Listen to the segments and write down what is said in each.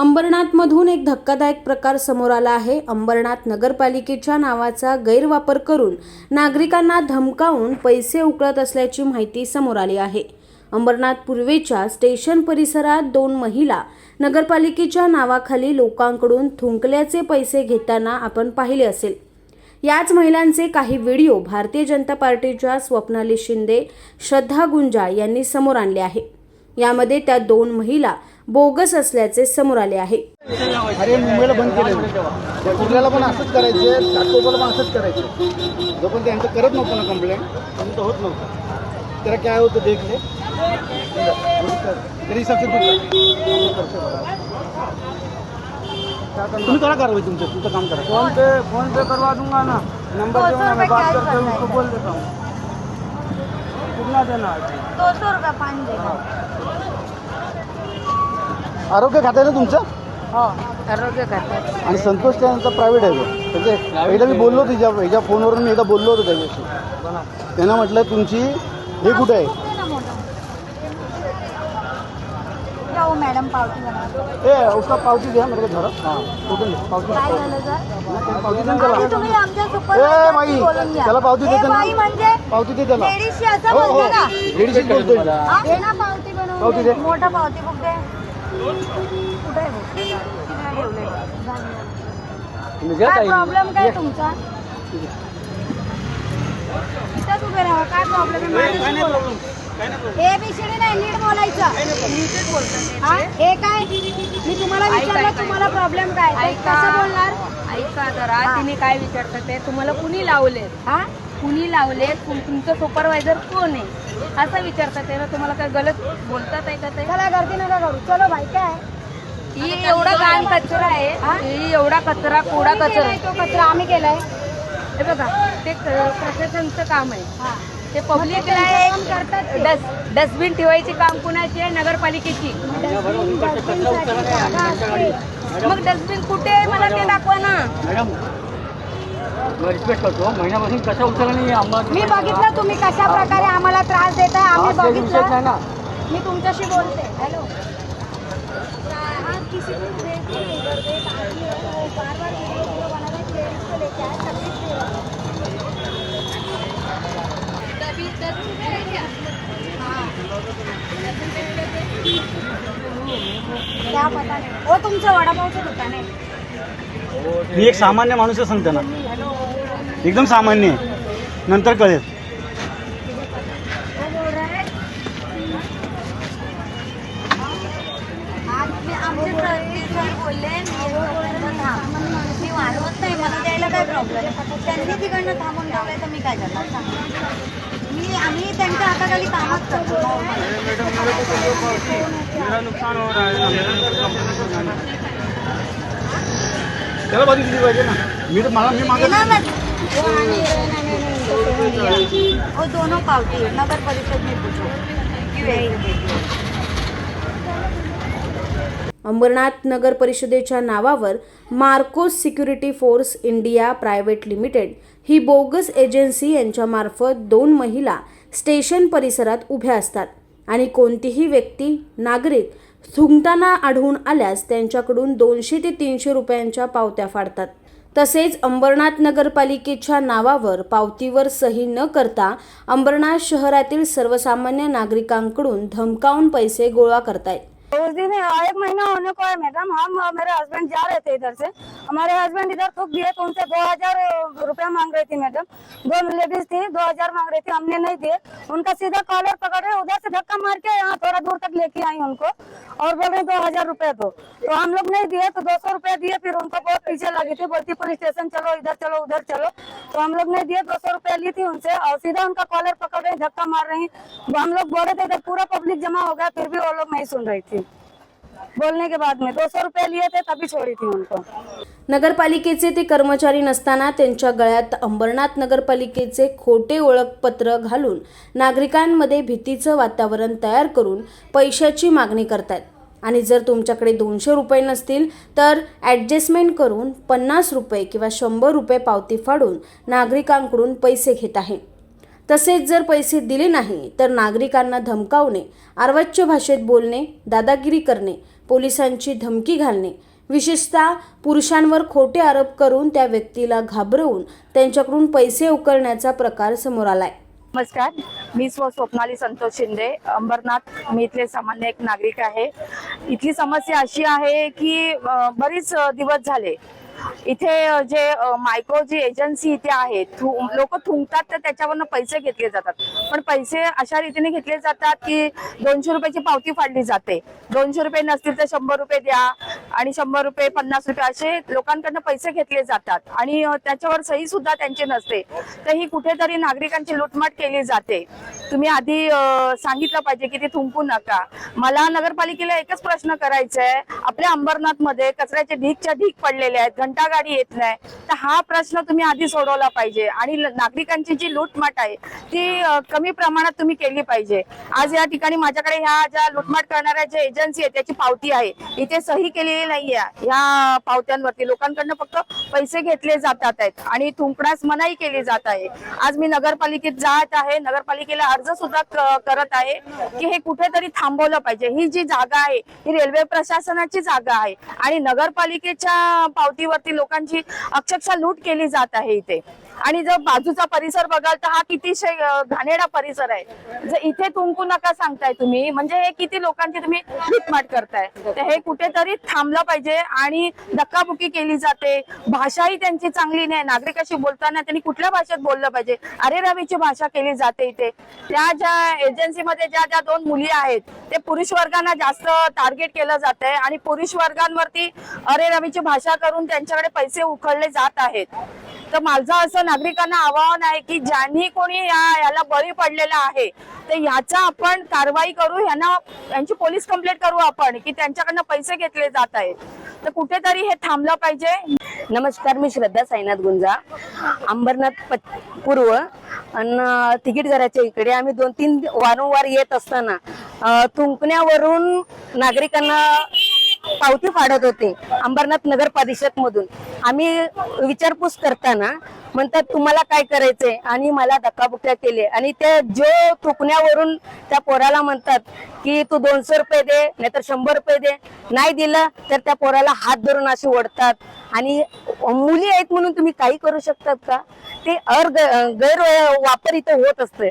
अंबरनाथमधून एक धक्कादायक प्रकार समोर आला आहे. अंबरनाथ नगरपालिकेच्या नावाचा गैरवापर करून नागरिकांना धमकावून पैसे उकळत असल्याची माहिती समोर आली आहे. अंबरनाथ पूर्वेच्या स्टेशन परिसरात दोन महिला नगरपालिकेच्या नावाखाली लोकांकडून थुंकल्याचे पैसे घेताना आपण पाहिले असेल. याच महिलांचे काही व्हिडिओ भारतीय जनता पार्टीच्या स्वप्नाली शिंदे श्रद्धा गुंजा यांनी समोर आणले आहे. यामध्ये त्या दोन महिला बोगस असल्याचे समोर आले आहे. अरे मुंबईला बंद केलं त्या कुर्ल्याला पण असंच करायचे पण असंच करायचे. जो पण त्यांचं करत नव्हतं ना कंप्लेंट पण तो होत नव्हतं. त्याला काय होतं देख ले तरी तुम्ही करा कारवाई तुमचं तुमचं काम करा. फोन पे फोन पे करवा दूंगा ना नंबर दूंगा मैं बात करके उसको बोल देता हूँ कितना देना है दो सौ रुपये पाँच आरोग्य खातं आहे ना तुमचं? हो आरोग्य खात्यात आणि संतोष त्यांचा प्रायव्हेट आहे तो. म्हणजे एकदा मी बोललो होतो हिच्या हिच्या फोनवरून मी एकदा बोललो होतो त्याच्याशी. त्यांना म्हटलं तुमची हे कुठे आहे? जाऊ मॅडम पावती बनवा ए उसका पावती द्या मेरे को धरा. हां. टोटल पावती काय झालं सर? पावती आधी त्याला तुम्ही आमच्या ए सुपरवायझरशी बाई बोलून घ्या. त्याला पावती ए देते ना. बाई म्हणजे पावती दे त्याला. लेडीजशी असं हो हो. बोलता का लेडीजच बोलतोय. मी. हा? दे ना पावती पावती दे. मोठा पावती बुक दे कुठे. काय प्रॉब्लेम काय तुमचा? इथंच उभे राहा काय प्रॉब्लेम आहे? सी डी नाही नीट बोलायचं. हा? हे काय? मी तुम्हाला विचारलं तुम्हाला प्रॉब्लेम काय. कसं बोलणार? ऐका जरा हा. तिने काय विचारतात ते? तुम्हाला कुणी लावले हा? कुणी लावले तुमचं सुपरवायझर कोण आहे? असं विचारतात ते ना तुम्हाला काय गलत बोलतात आहे का ते? चला गर्दी नका करू. चलो भाई काय? ही एवढा घाण कचरा हा? आहे. ही? एवढा कचरा कोडा कचरा. तो कचरा आम्ही केलाय. हे बघा ते क- प्रशासनचं काम आहे. हा. ते पब्लिकला काम करतात ते. डस्ट डस्टबिन ठेवायची काम कुणाची आहे? नगरपालिकेची. डस्टबिन- डस्टबिनसाठी जागा असते. मग डस्टबिन कुठे आहे? मला ते दाखवा ना. मॅडम रिक्वेस्ट करतो महिन्यापासून कशा उचलला नाही आम्हाला मी बघितलं तुम्ही कशा प्रकारे आम्हाला त्रास देताय आम्ही बघितलं ना मी तुमच्याशी बोलते हॅलो आप किसी को देख के नहीं करते ताकि वो बार बार वीडियो वीडियो बना रहे लेडीज को लेके आए तकलीफ दे रहे हैं। क्या पता नाही हो तुमचं वडापावचं दुकान आहे मी एक सामान्य माणूस सांगतो ना एकदम सामान्य आहे. नंतर कळेल. वो बोल रहा है आज मी आमचे प्रतिनिधी बोलले मी येईपर्यंत थांब. मी वाढवत नाही मला द्यायला काय प्रॉब्लेम त्यांनी तिकडनं थांबून तर मी काय करणार? सांग मी आम्ही त्यांच्या हाताखाली कामच करतो. मेरा नुकसान हो रहा है त्याला बाजू दिली पाहिजे ना. मी तर मला मी मागत और दोनों पावती नगर परिषद में पूछो। कि हो? अंबरनाथ नगर परिषदेच्या नावावर Marcos security force India private limited ही बोगस एजन्सी यांच्यामार्फत दोन महिला स्टेशन परिसरात उभ्या असतात आणि कोणतीही व्यक्ती नागरिक थुंकताना आढळून आल्यास त्यांच्याकडून दोनशे ते तीनशे रुपयांच्या पावत्या फाडतात. तसेच अंबरनाथ नगरपालिकेच्या नावावर पावतीवर सही न करता अंबरनाथ शहरातील सर्वसामान्य नागरिकांकडून धमकावून पैसे गोळा करतायत. उस दिन एक महीना होने को है मैडम, हम और मेरे हस्बैंड जा रहे थे इधर से। हमारे हस्बैंड इधर थूक दिए तो उनसे दो हज़ार रुपया मांग रही थी मैडम। दो लेडीज़ थी, दो हज़ार मांग रही थी, हमने नहीं दिए। उनका सीधा कॉलर पकड़े, उधर से धक्का मार के यहाँ थोड़ा दूर तक लेके आई उनको और बोल रहे, दो हज़ार रुपया दो। तो हम लोग नहीं दिए तो दो सौ रुपया दिए, फिर उनको बहुत पीछे लगी थी, बोलती, पुलिस स्टेशन चलो, इधर चलो, उधर चलो। तो हम लोग नहीं दिए, दो सौ रुपया ली थी उनसे और सीधा उनका कॉलर पकड़ रहे, धक्का मार रही। हम लोग बोल थे पूरा पब्लिक जमा हो गया, फिर भी वो लोग नहीं सुन रही थी। बोलने के बाद में दो सौ रुपये लिए थे तभी छोड़ी थी उनको। नगरपालिकेचे ते कर्मचारी नसताना त्यांच्या गळ्यात अंबरनाथ नगरपालिकेचे खोटे ओळखपत्र घालून नागरिकांमध्ये भीतीचं वातावरण तयार करून पैशाची मागणी करतात आणि जर तुमच्याकडे दोनशे रुपये नसतील तर ॲडजस्टमेंट करून पन्नास रुपये किंवा शंभर रुपये पावती फाडून नागरिकांकडून पैसे घेत आहे. तसेच जर पैसे दिले नाही तर नागरिकांना धमकावणे अर्वाच्य भाषेत बोलणे दादागिरी करणे पोलिसांची धमकी घालणे. विशेषतः पुरुषांवर खोटे आरोप करून त्या व्यक्तीला घाबरवून त्यांच्याकडून पैसे उकळण्याचा प्रकार समोर आलाय. नमस्कार. मी स्व स्वप्नाली संतोष शिंदे. अंबरनाथ मी इथले सामान्य एक नागरिक आहे. इथली समस्या अशी आहे की बरीच दिवस झाले इथे जे मायक्रो जी एजन्सी इथे आहे लोक थुंकतात तर त्याच्यावरनं पैसे घेतले जातात. पण पैसे अशा रीतीने घेतले जातात की दोनशे रुपयाची पावती फाडली जाते. दोनशे रुपये नसतील तर शंभर रुपये द्या आणि शंभर रुपये पन्नास रुपये असे लोकांकडनं पैसे घेतले जातात. आणि त्याच्यावर सही सुद्धा त्यांची नसते. तर ही कुठेतरी नागरिकांची लूटमाट केली जाते. तुम्ही आधी सांगितलं पाहिजे की ते थुंकू नका. मला नगरपालिकेला एकच प्रश्न करायचा आहे आपल्या अंबरनाथमध्ये कचऱ्याचे ढीकच्या ढीक पडलेले आहेत. घंटा गाडी येत नाही. तर हा प्रश्न तुम्ही आधी सोडवला पाहिजे. आणि नागरिकांची जी लूटमाट आहे ती कमी प्रमाणात तुम्ही केली पाहिजे. आज या ठिकाणी माझ्याकडे ह्या ज्या लूटमाट करणाऱ्या ज्या एजन्सी आहे त्याची पावती आहे इथे सही केलेली नाहीये. ह्या पावत्यांवरती लोकांकडनं फक्त पैसे घेतले जातात आहेत आणि थुंकण्यास मनाई केली जात आहे. आज मी नगरपालिकेत जात आहे. नगरपालिकेला अर्ज सुद्धा करत आहे की हे कुठेतरी थांबवलं पाहिजे. ही जी जागा आहे ही रेल्वे प्रशासनाची जागा आहे आणि नगरपालिकेच्या पावतीवर लोकांची अक्षरशः लूट केली जात आहे इथे. आणि जर बाजूचा परिसर बघाल तर हा कितीशे घाणेडा परिसर आहे. जर इथे तुंकू नका सांगताय तुम्ही. म्हणजे हे किती लोकांची तुम्ही लुटमाट करताय. तर हे कुठेतरी थांबलं पाहिजे आणि धक्काबुक्की केली जाते. भाषाही त्यांची चांगली नाही. नागरिकाशी बोलताना त्यांनी कुठल्या भाषेत बोललं पाहिजे? अरे रवीची भाषा केली जाते इथे. त्या ज्या एजन्सीमध्ये ज्या ज्या दोन मुली आहेत ते पुरुष वर्गांना जास्त टार्गेट केलं जात आहे आणि पुरुष वर्गांवरती अरे रवीची भाषा करून त्यांच्याकडे पैसे उकळले जात आहेत. तर माझं असं नागरिकांना आवाहन आहे की ज्यांनी कोणी या याला बळी पडलेला आहे तर याचा आपण कारवाई करू यांना यांची पोलीस कंप्लेंट करू आपण की त्यांच्याकडनं पैसे घेतले जात आहेत. तर कुठेतरी हे थांबलं पाहिजे. नमस्कार मी श्रद्धा साईनाथ गुंजा अंबरनाथ पूर्व आणि तिकीट घराच्या इकडे. आम्ही दोन तीन वारंवार येत असताना थुंकण्यावरून नागरिकांना पावती फाडत होते अंबरनाथ नगर परिषद मधून आम्ही विचारपूस करताना म्हणतात तुम्हाला काय करायचंय? आणि मला धक्काबुक्या केले. आणि ते जो थुकण्यावरून त्या पोराला म्हणतात की तू दोनशे रुपये दे नाहीतर शंभर रुपये दे. नाही दिलं तर त्या पोराला हात धरून असे ओढतात. आणि मुली आहेत म्हणून तुम्ही काही करू शकतात का? ते अर गैर वापर इथं होत असते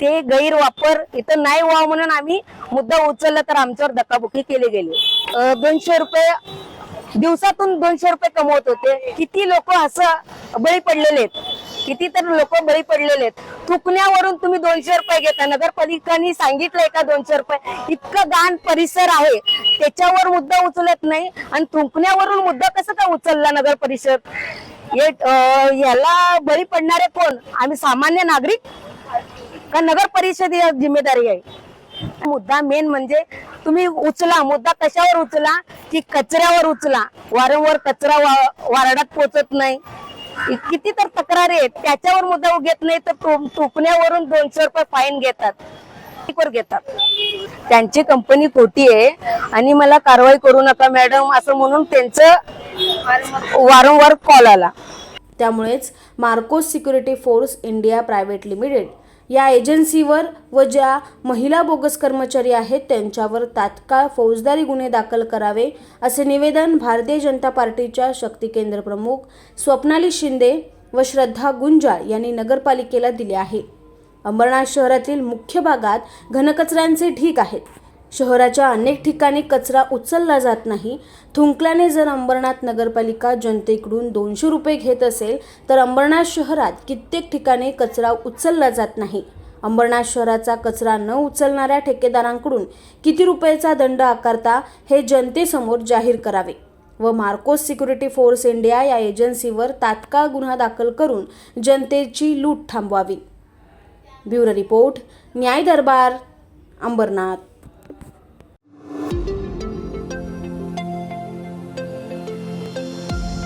ते गैरवापर इथं नाही व्हावं म्हणून आम्ही मुद्दा उचलला तर आमच्यावर धक्काबुक्की केली गेली. दोनशे रुपये दिवसातून दोनशे रुपये कमवत होते. किती लोक असं बळी पडलेले आहेत? किती तर लोक बळी पडलेले आहेत? थुकण्यावरून तुम्ही दोनशे रुपये घेता. नगरपालिकांनी सांगितलंय का दोनशे रुपये. इतकं दान परिसर आहे. त्याच्यावर मुद्दा उचलत नाही. आणि थुंकण्यावरून मुद्दा कसा का उचलला नगर परिषद? हे, अं, याला बळी पडणारे कोण? आम्ही सामान्य नागरिक? का नगर परिषद ही जिम्मेदारी आहे? मुद्दा मेन म्हणजे तुम्ही उचला मुद्दा कशावर उचला? की कचऱ्यावर उचला. वारंवार कचरा वा- वारडात पोचत नाही. किती तर तक्रारी आहेत. त्याच्यावर मुद्दा घेत नाही तर तो- टोकण्यावरून दोनशे रुपये फाईन घेतात. घेतात. त्यांची कंपनी खोटी आहे. आणि मला कारवाई करू नका मॅडम असं म्हणून त्यांचं वारंवार कॉल आला. त्यामुळेच Marcos security force India private limited या एजन्सीवर व ज्या महिला बोगस कर्मचारी आहेत त्यांच्यावर तात्काळ फौजदारी गुन्हे दाखल करावे असे निवेदन भारतीय जनता पार्टीच्या शक्ती केंद्र प्रमुख स्वप्नाली शिंदे व श्रद्धा गुंजाळ यांनी नगरपालिकेला दिले आहे. अंबरनाथ शहरातील मुख्य भागात घनकचऱ्यांचे ढीक आहेत. शहराच्या अनेक ठिकाणी कचरा उचलला जात नाही. थुंकल्याने जर अंबरनाथ नगरपालिका जनतेकडून दोनशे रुपये घेत असेल तर अंबरनाथ शहरात कित्येक ठिकाणी कचरा उचलला जात नाही. अंबरनाथ शहराचा कचरा न उचलणाऱ्या ठेकेदारांकडून किती रुपयाचा दंड आकारता हे जनतेसमोर जाहीर करावे व मार्कोस सिक्युरिटी फोर्स इंडिया या एजन्सीवर तात्काळ गुन्हा दाखल करून जनतेची लूट थांबवावी. ब्युरो रिपोर्ट न्याय दरबार अंबरनाथ.